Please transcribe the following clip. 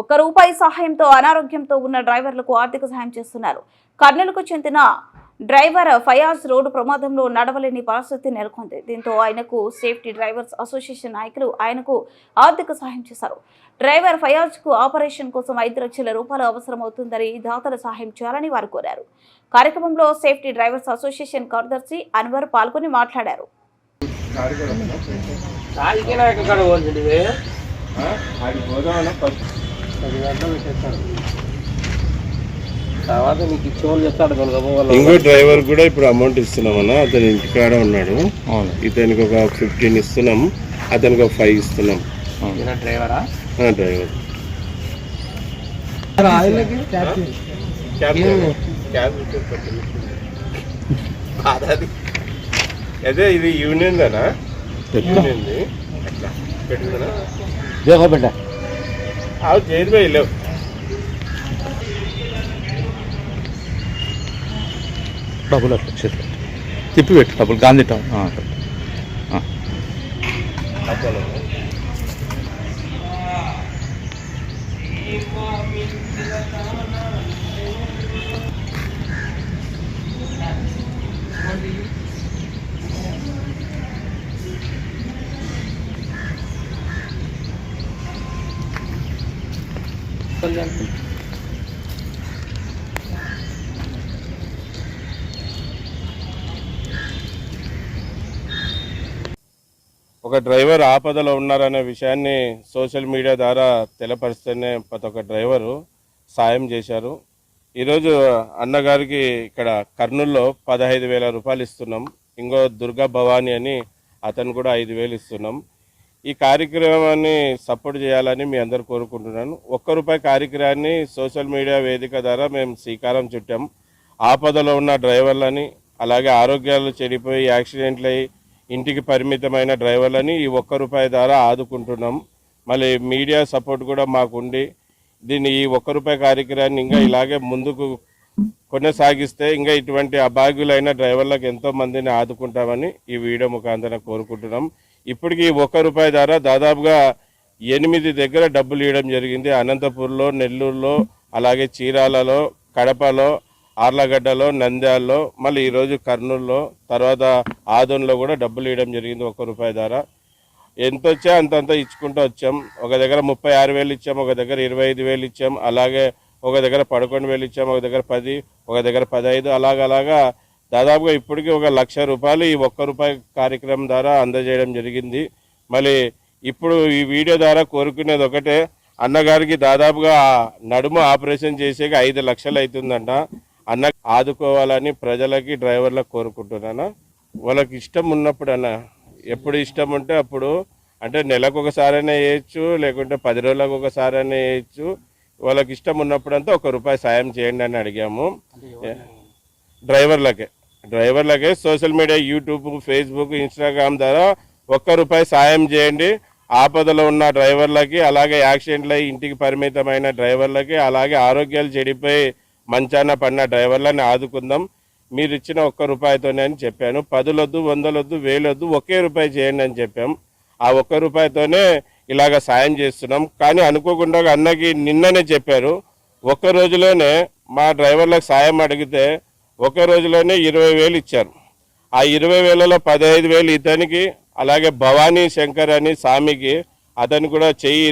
ఒక్క రూపాయి సహాయంతో అనారోగ్యంతో ఉన్న డ్రైవర్లకు ఆర్థిక సహాయం చేస్తున్నారు. కర్నూలుకు చెందిన డ్రైవర్ ఫయాజ్ రోడ్డు ప్రమాదంలో నడవలేని పరిస్థితి నెలకొంది. దీంతో ఆయనకు సేఫ్టీ డ్రైవర్స్ అసోసియేషన్ నాయకులు ఆయనకు ఆర్థిక సహాయం చేశారు. డ్రైవర్ ఫయాజ్కు ఆపరేషన్ కోసం ఐదు లక్షల రూపాయలు అవసరమవుతుందని దాతల సహాయం చేయాలని వారు కోరారు. కార్యక్రమంలో సేఫ్టీ డ్రైవర్స్ అసోసియేషన్ కార్యదర్శి అన్వర్ పాల్గొని మాట్లాడారు. ఫస్ట్ పెట్టేస్తాడు తర్వాత నీకు ఇచ్చేవాళ్ళు చెప్తాడు కొనుక్కోవాలి ఇంకో డ్రైవర్ కూడా ఇప్పుడు అమౌంట్ ఇస్తున్నామన్నా అతను ఇంటికాడ ఉన్నాడు. ఇతనికి ఒక ఫిఫ్టీన్ ఇస్తున్నాం అతనికి ఒక ఫైవ్ ఇస్తున్నాం. డ్రైవరా డ్రైవర్ అదే. ఇది యూనియన్ దానా యూనియన్ అట్లా బిడ్డ అవి చేరిపోయి వెళ్ళావు డబ్బులు అట్లా చేతిలో తిప్పి పెట్టు డబ్బులు గాంధీ టౌన్ ఆ, కళ్యాణ్ ఒక డ్రైవర్ ఆపదలో ఉన్నారనే విషయాన్ని సోషల్ మీడియా ద్వారా తెలపరిస్తేనే ప్రతి ఒక్క డ్రైవరు సాయం చేశారు. ఈరోజు అన్నగారికి ఇక్కడ కర్నూల్లో పదహైదు వేల రూపాయలు ఇస్తున్నాం. ఇంకో దుర్గా భవానీ అని అతను కూడా ఐదు వేలు ఇస్తున్నాం. ఈ కార్యక్రమాన్ని సపోర్ట్ చేయాలని మీ అందరు కోరుకుంటున్నాను. ఒక్క రూపాయి కార్యక్రమాన్ని సోషల్ మీడియా వేదిక ద్వారా మేము శ్రీకారం చుట్టాం. ఆపదలో ఉన్న డ్రైవర్లని అలాగే ఆరోగ్యాలు చెడిపోయి యాక్సిడెంట్లు అయ్యి ఇంటికి పరిమితమైన డ్రైవర్లని ఈ ఒక్క రూపాయి ద్వారా ఆదుకుంటున్నాం. మళ్ళీ మీడియా సపోర్ట్ కూడా మాకుండి దీన్ని ఈ ఒక్క రూపాయి కార్యక్రమాన్ని ఇంకా ఇలాగే ముందుకు కొనసాగిస్తే ఇంకా ఇటువంటి అభాగ్యులైన డ్రైవర్లకు ఎంతో మందిని ఆదుకుంటామని ఈ వీడియో ముఖాంతరం కోరుకుంటున్నాం. ఇప్పటికి ఒక్క రూపాయి ద్వారా దాదాపుగా ఎనిమిది దగ్గర డబ్బులు ఇవ్వడం జరిగింది. అనంతపూర్లో నెల్లూరులో అలాగే చీరాలలో కడపలో ఆర్లగడ్డలో నంద్యాలలో మళ్ళీ ఈరోజు కర్నూలులో తర్వాత ఆదోన్లో కూడా డబ్బులు ఇవ్వడం జరిగింది ఒక్క రూపాయి ద్వారా ఎంత వచ్చా అంతంత ఇచ్చుకుంటూ వచ్చాం. ఒక దగ్గర ముప్పై ఆరు వేలు ఇచ్చాం ఒక దగ్గర ఇరవై ఐదు వేలు ఇచ్చాం అలాగే ఒక దగ్గర పదకొండు వేలు ఇచ్చాం ఒక దగ్గర పది ఒక దగ్గర పదహైదు అలాగలాగా దాదాపుగా ఇప్పటికీ ఒక లక్ష రూపాయలు ఈ ఒక్క రూపాయి కార్యక్రమం ద్వారా అందజేయడం జరిగింది. మళ్ళీ ఇప్పుడు ఈ వీడియో ద్వారా కోరుకునేది ఒకటే అన్నగారికి దాదాపుగా నడుము ఆపరేషన్ చేసేకి ఐదు లక్షలు అవుతుందంట. అన్న ఆదుకోవాలని ప్రజలకి డ్రైవర్లకు కోరుకుంటున్నాను. వాళ్ళకి ఇష్టం ఉన్నప్పుడు అన్న ఎప్పుడు ఇష్టం ఉంటే అప్పుడు అంటే నెలకు ఒకసారైనా వేయచ్చు లేకుంటే పది రోజులకు ఒకసారైనా వేయచ్చు. వాళ్ళకి ఇష్టం ఉన్నప్పుడంతా ఒక రూపాయి సాయం చేయండి అని అడిగాము. డ్రైవర్లకే. డ్రైవర్లకే social media YouTube Facebook Instagram ద్వారా ఒక్క రూపాయి సాయం చేయండి. ఆపదలో ఉన్న డ్రైవర్లకి అలాగే యాక్సిడెంట్లు ఇంటికి పరిమితమైన డ్రైవర్లకి అలాగే ఆరోగ్యాలు చెడిపోయి మంచాన పడిన డ్రైవర్లని ఆదుకుందాం. మీరు ఇచ్చిన ఒక్క రూపాయితోనే అని చెప్పాను. పదులొద్దు వందలొద్దు వేలొద్దు ఒకే రూపాయి చేయండి అని చెప్పాం. ఆ ఒక్క రూపాయితోనే ఇలాగ సాయం చేస్తున్నాం. కానీ అనుకోకుండా అన్నకి నిన్ననే చెప్పారు. ఒక్క రోజులోనే మా డ్రైవర్లకు సాయం అడిగితే ఒక రోజులోనే ఇరవై వేలు ఇచ్చారు. ఆ ఇరవై వేలలో పదహైదు వేలు ఇతనికి అలాగే భవానీ శంకర్ అని స్వామికి అతను కూడా చెయ్యి